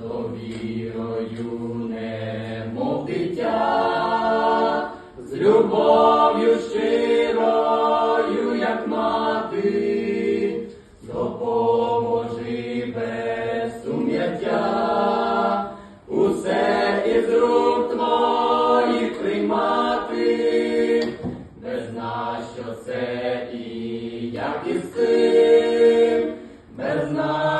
довірою немов дитя, з любов'ю щирою, як мати, допоможи без сум'яття, усе із рук твоїх приймати, без на що це і як і з цим, без нарікання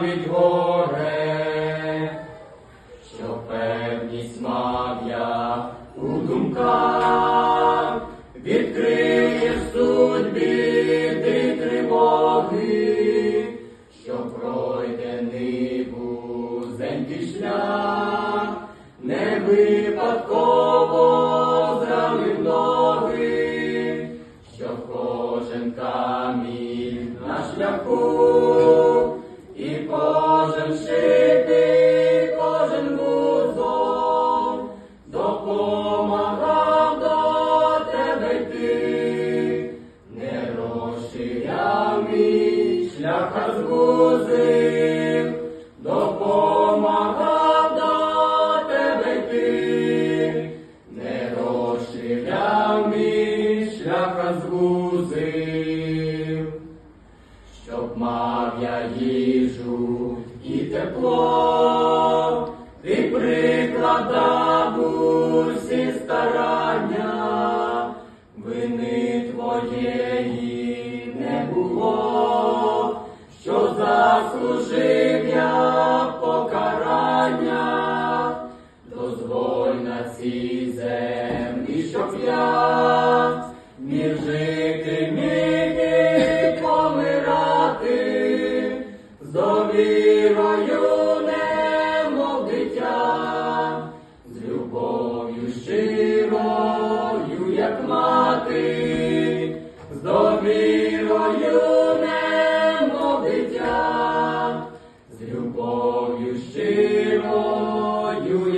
навіть горе що певність мав я у думках, відкриєш суть біди тривоги, що пройдений вузенький шлях, не випадково зравив ноги, що кожен камінь на шляху, кожен кожен вузол. Допомагав до тебе йти, не розширяв мій шлях, а звузив, допомагав до тебе йти, не розширяв мій шлях, щоб мав я їжу тепло, ти прикладав усі старання, вини твоєї не було, що заслужив я покарання, дозволь на цій землі, щоб я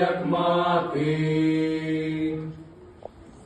як мати.